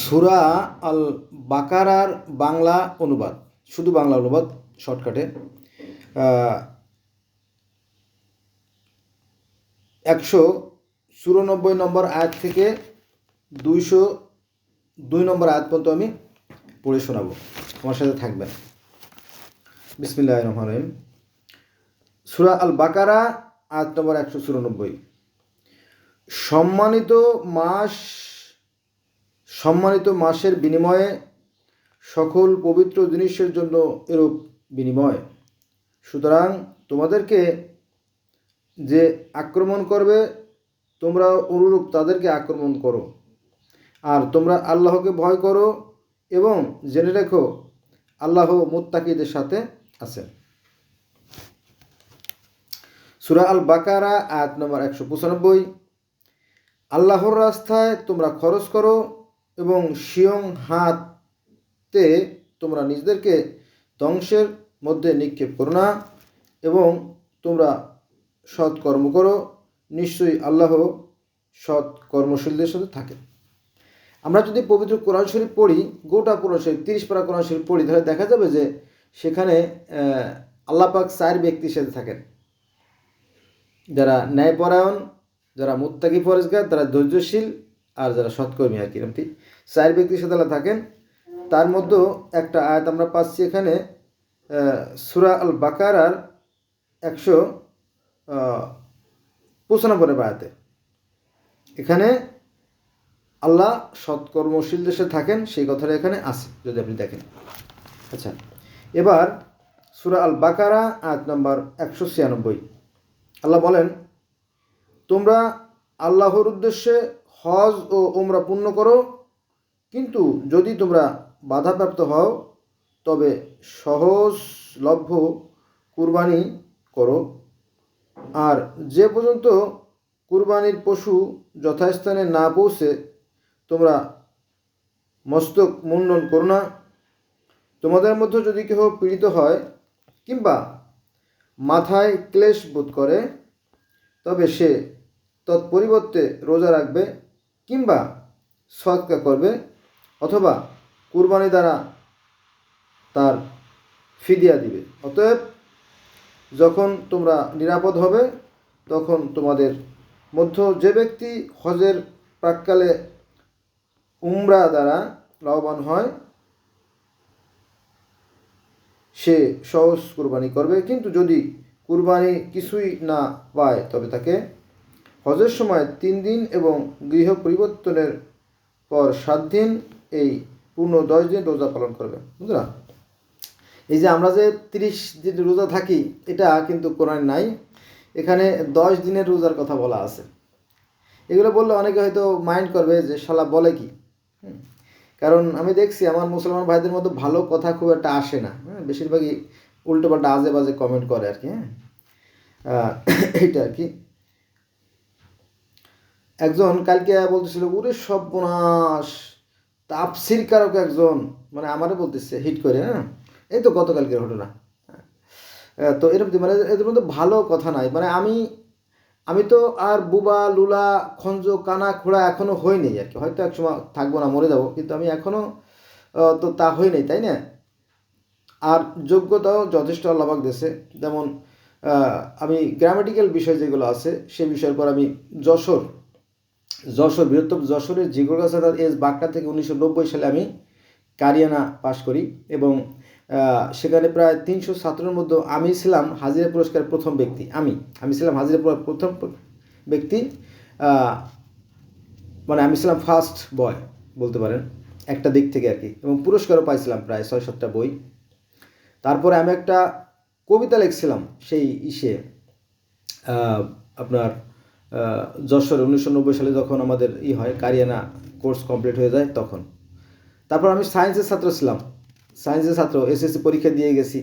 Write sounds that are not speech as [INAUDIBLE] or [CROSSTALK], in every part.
সুরা আল বাকারার বাংলা অনুবাদ, শুধু বাংলা অনুবাদ, শর্টকাটে। একশো চুরানব্বই নম্বর আয়াত থেকে দুইশো দুই নম্বর আয়াত পর্যন্ত আমি পড়ে শোনাবো। আমার সাথে থাকবেন। বিসমিল্লাহ রহমান রহিম। সুরা আল বাকারা আয়াত নম্বর একশো চুরানব্বই। সম্মানিত মাস সম্মানিত মাসের বিনিময়ে সকল পবিত্র জিনিসের জন্য এরূপ বিনিময়। সুতরাং তোমাদেরকে যে আক্রমণ করবে, তোমরা অনুরূপ তাদেরকে আক্রমণ করো। আর তোমরা আল্লাহকে ভয় করো এবং জেনে রেখো, আল্লাহ মুত্তাকিদের সাথে আছেন। সুরা আল বাকারা আয়াত নম্বর একশো পঁচানব্বই। আল্লাহর রাস্তায় তোমরা খরচ করো এবং শিয়ং হাতে তোমরা নিজেদেরকে ধ্বংসের মধ্যে নিক্ষেপ করো না এবং তোমরা সৎ কর্ম করো। নিশ্চয়ই আল্লাহ সৎ কর্মশীলদের সাথে থাকেন। আমরা যদি পবিত্র কোরআন শরীফ পড়ি, গোটা কোরআন শরীফ, তিরিশ পারা কোরআন শরীফ পড়ি, তাহলে দেখা যাবে যে সেখানে আল্লাপাক চার ব্যক্তির সাথে থাকেন। যারা ন্যায়পরায়ণ, যারা মুত্তাকি ফরেজগার তারা ধৈর্যশীল আর যারা সৎকর্মী আর কি, এরকম চার ব্যক্তির সাথে আল্লাহ থাকেন। তার মধ্যেও একটা আয়াত আমরা পাচ্ছি এখানে সুরা আল বাকারার একশো পঁচানব্বই আয়াতে। এখানে আল্লাহ সৎকর্মশীল দেশে থাকেন, সেই কথাটা এখানে আছে, যদি আপনি দেখেন। আচ্ছা এবার সুরা আল বাকারা আয়াত নম্বর একশো ছিয়ানব্বই। আল্লাহ বলেন, তোমরা আল্লাহর উদ্দেশ্যে হজ ও উমরা পূর্ণ করো। কিন্তু যদি তোমরা বাধাপ্রাপ্ত হও, তবে সহজলভ্য কুরবানি করো। আর যে পর্যন্ত কুরবানির পশু যথাস্থানে না পৌঁছে, তোমরা মস্তক মুন্ডন করো না। তোমাদের মধ্যে যদি কেউ পীড়িত হয় কিংবা মাথায় ক্লেশ বোধ করে, তবে সে তৎপরিবর্তে রোজা রাখবে। কিংবা সৎকা করবে অথবা কুরবানি দ্বারা তার ফিদিয়া দিবে। অতএব যখন তোমরা নিরাপদ হবে, তখন তোমাদের মধ্য যে ব্যক্তি হজের প্রাককালে উমরা দ্বারা লাভবান হয়, সে সহজ কুরবানি করবে। কিন্তু যদি কুরবানি কিছুই না পায়, তবে তাকে হজের সময় তিন দিন এবং গৃহ পরিবর্তনের পর সাত দিন এই পূর্ণ দশ দিন রোজা পালন করবে বুঝলাম এই যে আমরা যে তিরিশ দিন রোজা থাকি, এটা কিন্তু কোরআন নাই। এখানে দশ দিনের রোজার কথা বলা আছে। এগুলো বললে অনেকে হয়তো মাইন্ড করবে যে শালা বলে কি? কারণ আমি দেখছি আমার মুসলমান ভাইদের মধ্যে ভালো কথা খুব একটা আসে না। হ্যাঁ বেশিরভাগই উল্টো পাল্টা আজে বাজে কমেন্ট করে আর কি হ্যাঁ। [COUGHS] এইটা আর কি। একজন কালকে বলতেছিল ওরে সর্বনাশ, তাপসির কারক একজন। মানে আমারও বলতেছে হিট করে হ্যাঁ? এই তো গতকালকের ঘটনা। তো এরকম মানে এদের মধ্যে ভালো কথা নাই। মানে আমি আমি তো আর বুবা, লুলা, খঞ্জ, কানা, খোড়া এখনও হয়নি আর কি। হয়তো এক সময় থাকব না, মরে যাব, কিন্তু আমি এখনও তো তা হয়নি তাই না? আর যোগ্যতাও যথেষ্ট আল্লাহবাক দেশে যেমন আমি গ্রামেটিক্যাল বিষয় যেগুলো আছে, সে বিষয়ের পর আমি যশোর যশোর, বৃহত্তম যশোরের জিগোগাছাদার এস বাগটা থেকে উনিশশো নব্বই সালে আমি কারিয়ানা পাশ করি এবং সেখানে প্রায় তিনশো ছাত্রের মধ্যে আমি ছিলাম হাজিরা পুরস্কারের প্রথম ব্যক্তি, আমি আমি ছিলাম হাজিরা প্রথম ব্যক্তি মানে আমি ছিলাম ফার্স্ট বয় বলতে পারেন, একটা দিক থেকে আর কি, এবং পুরস্কারও পাইছিলাম প্রায় ছয় সাতটা বই। তারপরে আমি একটা কবিতা লিখছিলাম সেই ইসে আপনার যশোরে উনিশশো নব্বই সালে যখন আমাদের ই হয়, কারিয়ানা কোর্স কমপ্লিট হয়ে যায় তখন। তারপর আমি সায়েন্সের ছাত্র ছিলাম। সায়েন্সের ছাত্র, এসএসসি পরীক্ষা দিয়ে গেছি।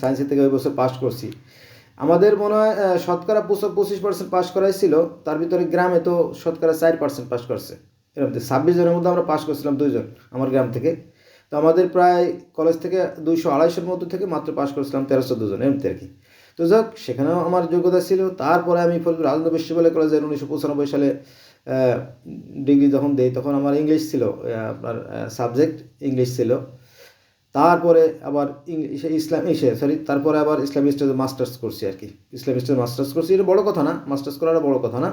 সায়েন্সের থেকে ওই বছর পাস করছি। আমাদের মনে হয় শতকরা পঁচিশ পার্সেন্ট পাস করাই ছিল। তার ভিতরে গ্রামে তো শতকরা চার পার্সেন্ট পাস করছে। এরকম ছাব্বিশ জনের মধ্যে আমরা পাস করছিলাম দুইজন আমার গ্রাম থেকে। তো আমাদের প্রায় কলেজ থেকে দুইশো আড়াইশোর মধ্যে থেকে মাত্র পাস করেছিলাম তেরোশো দুজন জন এমনি আর কি। তো যাক, সেখানেও আমার যোগ্যতা ছিল। তারপরে আমি ফরিদপুর আনন্দ বিশ্ববিদ্যালয় কলেজের উনিশশো পঁচানব্বই সালে ডিগ্রি যখন দেই, তখন আমার ইংলিশ ছিল আপনার সাবজেক্ট ইংলিশ ছিল। তারপরে আবার ইংলিশ ইসলাম ইসে সরি তারপরে আবার ইসলামিক স্টাডিজ মাস্টার্স করছি আর কি। ইসলামিক স্টাডিজ মাস্টার্স করছি, এটা বড় কথা না মাস্টার্স করাটা বড় কথা না।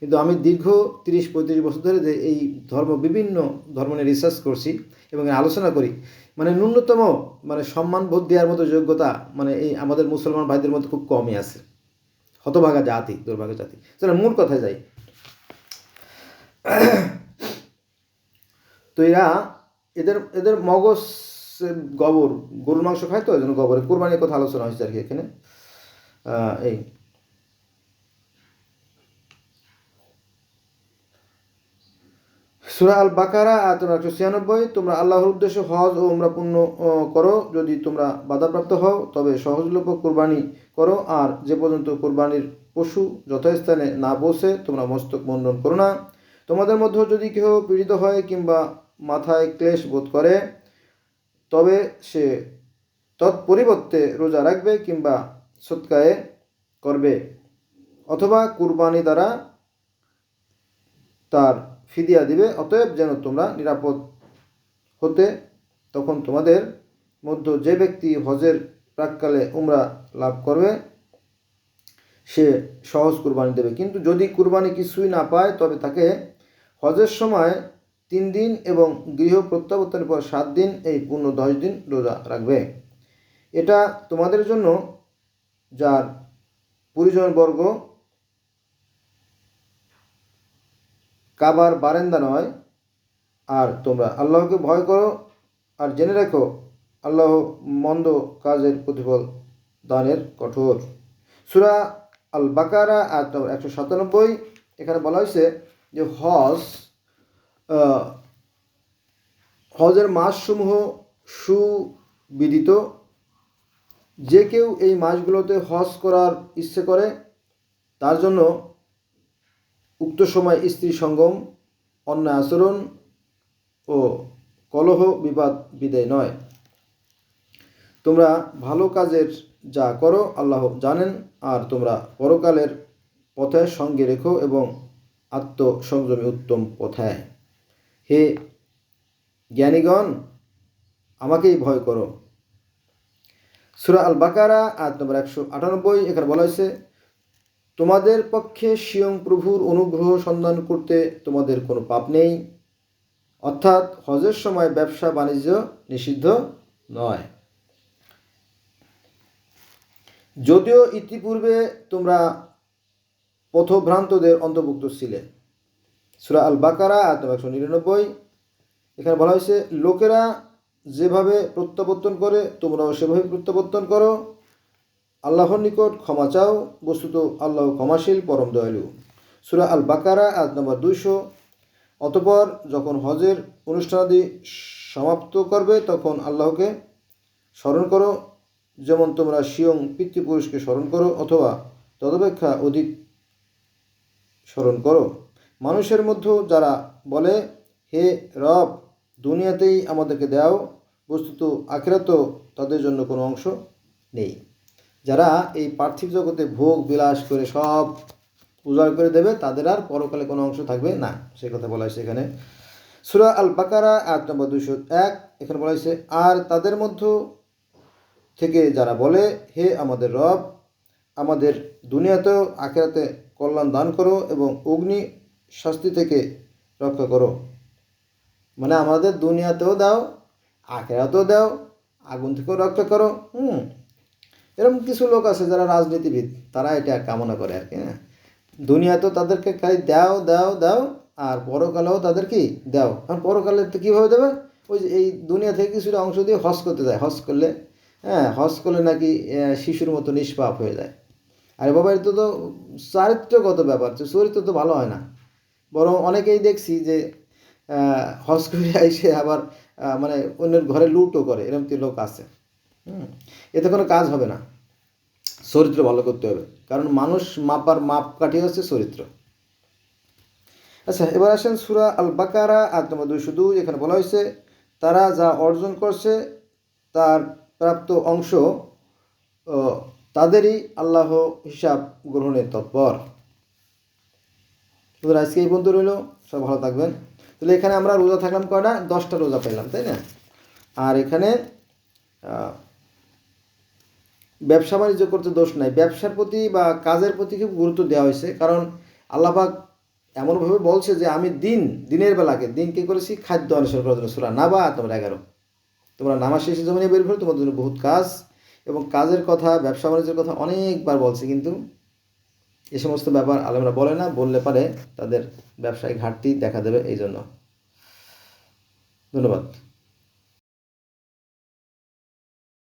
কিন্তু আমি দীর্ঘ তিরিশ পঁয়ত্রিশ বছর ধরে যে এই ধর্ম, বিভিন্ন ধর্ম নিয়ে রিসার্চ করছি। এবং আলোচনা করি। মানে ন্যূনতম মানে সম্মান বোধ দেওয়ার মতো যোগ্যতা মানে এই আমাদের মুসলমান ভাইদের মধ্যে খুব কমই আছে। হতভাগা জাতি, দুর্ভাগা জাতি। চলো মূল কথায় যাই। তো এরা এদের এদের মগজ গোবর, গরুর মাংস খায় তো, এই জন্য গোবরের। কোরবানির কথা আলোচনা হয়েছে আর কি এখানে। এই সুরা আল বাকারা আয়াত নম্বর একশো ছিয়ানব্বই তোমরা আল্লাহর উদ্দেশ্যে হজ ও উমরা পূর্ণ করো। যদি তোমরা বাধাপ্রাপ্ত হও, তবে সহজলভ্য কোরবানি করো। আর যে পর্যন্ত কোরবানির পশু যথাস্থানে না বসে তোমরা মস্তক মণ্ডন করো না। তোমাদের মধ্যে যদি কেউ পীড়িত হয় কিংবা মাথায় ক্লেশ বোধ করে, তবে সে তৎপরিবর্তে রোজা রাখবে কিংবা সৎকায়ে করবে। অথবা কুরবানি দ্বারা তার ফিদিয়া দিবে, অতএব যেন তোমরা নিরাপদ হতে, তখন তোমাদের মধ্যে যে ব্যক্তি হজের প্রাককালে উমরা লাভ করবে, সে সহজ কুরবানি দেবে। কিন্তু যদি কুরবানি কিছুই না পায়, তবে তাকে হজের সময় তিন দিন এবং গৃহ প্রত্যাবর্তনের পর সাত দিন, এই পূর্ণ দশ দিন রোজা রাখবে। এটা তোমাদের জন্য, যার পরিজনবর্গ কাবার বারেন্দা নয়। আর তোমরা আল্লাহকে ভয় করো আর জেনে রাখো, আল্লাহ মন্দ কাজের প্রতিফল দানের কঠোর। সুরা আল বাকারা আর একশো সাতানব্বই, এখানে বলা হয়েছে যে হজ হজের মাসসমূহ সুবিদিত। যে কেউ এই মাসগুলোতে হজ করার ইচ্ছে করে, তার জন্য উক্ত সময় স্ত্রী সঙ্গম, অন্যায় আচরণ ও কলহ বিবাদ বিদায় নয়। তোমরা ভালো কাজের যা করো, আল্লাহ জানেন, আর তোমরা পরকালের পথে সঙ্গে রেখো এবং আত্মসংযমী উত্তম পথায় হে জ্ঞানীগণ, আমাকেই ভয় করো। সুরা আল বাকারা আয়াত নম্বর একশো আটানব্বই, এখানে বলা হয়েছে তোমাদের পক্ষে স্বয়ং প্রভুর অনুগ্রহ সন্ধান করতে তোমাদের কোনো পাপ নেই। অর্থাৎ হজের সময় ব্যবসা বাণিজ্য নিষিদ্ধ নয়। যদিও ইতিপূর্বে তোমরা পথভ্রান্তদের অন্তর্ভুক্ত ছিলে। সুরা আল বাকারা আয়াত একশো নিরানব্বই, এখানে বলা হয়েছে, লোকেরা যেভাবে প্রত্যাবর্তন করে, তোমরাও সেভাবে প্রত্যাবর্তন করো। আল্লাহর নিকট ক্ষমা চাও, বস্তুত আল্লাহ ক্ষমাশীল, পরম দয়ালু। সুরা আল বাকারা আয়াত নম্বর দুইশো। অতপর যখন হজের অনুষ্ঠানাদি সমাপ্ত করবে, তখন আল্লাহকে স্মরণ করো, যেমন তোমরা স্বয়ং পিতৃপুরুষকে স্মরণ করো, অথবা তদপেক্ষা অধিক স্মরণ করো। মানুষের মধ্যে যারা বলে, হে রব, দুনিয়াতেই আমাদেরকে দাও, বস্তুত আখেরাতেও তাদের জন্য কোনো অংশ নেই। যারা এই পার্থিব জগতে ভোগ, বিলাস করে সব উজাড় করে দেবে, তাদের আর পরকালে কোনো অংশ থাকবে না। সে কথা বলা হয়েছে এখানে। সুরা আল বাকারা আয়াত নম্বর দুশো এক, এখানে বলা হয়েছে, আর তাদের মধ্য থেকে যারা বলে, হে আমাদের রব, আমাদের দুনিয়াতেও আখেরাতে কল্যাণ দান করো এবং অগ্নি শাস্তি থেকে রক্ষা করো। মানে আমাদের দুনিয়াতেও দাও, আখেরাতেও দাও, আগুন থেকেও রক্ষা করো। হুম। এরকম কিছু লোক আছে যারা রাজনীতিবিদ, তারা এটা কামনা করে আর কি হ্যাঁ। দুনিয়া তো তাদেরকে খালি দাও দাও দাও, আর পরকালেও তাদের কি? দাও। আর পরকালে তো কীভাবে দেবে? ওই যে এই দুনিয়া থেকে কিছুটা অংশ দিয়ে হজ করতে যায়। হজ করলে হ্যাঁ হজ করলে নাকি শিশুর মতো নিষ্পাপ হয়ে যায়। আরে বাবা, এটা তো চারিত্রগত ব্যাপার চরিত্র তো ভালো হয় না। বরং অনেকেই দেখছি যে হজ করে এসে আবার মানে অন্যের ঘরে লুটও করে, এরকম লোক আছে। হুম, এতে কোনো কাজ হবে না। চরিত্র ভালো করতে হবে। কারণ মানুষ মাপার মাপ কাঠি হচ্ছে চরিত্র। আচ্ছা এবার আসেন সুরা আল বাকারা আর নম্বর দুইশো দুই এখানে বলা হয়েছে, তারা যা অর্জন করছে, তার প্রাপ্ত অংশ তাদেরই আল্লাহ হিসাব গ্রহণের তৎপর। আজকে এই বন্ধু রইল। সব ভালো থাকবেন। তাহলে এখানে আমরা রোজা থাকলাম কয়টা? দশটা রোজা পেলাম তাই না? আর এখানে ব্যবসা বাণিজ্য করতে দোষ নাই। ব্যবসার প্রতি বা কাজের প্রতি খুব গুরুত্ব দেওয়া হয়েছে। কারণ আল্লাপাক এমনভাবে বলছে যে, আমি দিন, দিনের বেলাকে দিন কী করেছি? খাদ্য অনুসরণ করার জন্য। সুরা নাবা, তোমরা এগারো। তোমরা নামাজ শেষে জমিনে বের করো তোমাদের জন্য বহুত কাজ। এবং কাজের কথা, ব্যবসা বাণিজ্যের কথা অনেকবার বলছে। কিন্তু এ সমস্ত ব্যাপার আলেমরা বলে না, বললে পারে তাদের ব্যবসায় ঘাটতি দেখা দেবে এই জন্য ধন্যবাদ।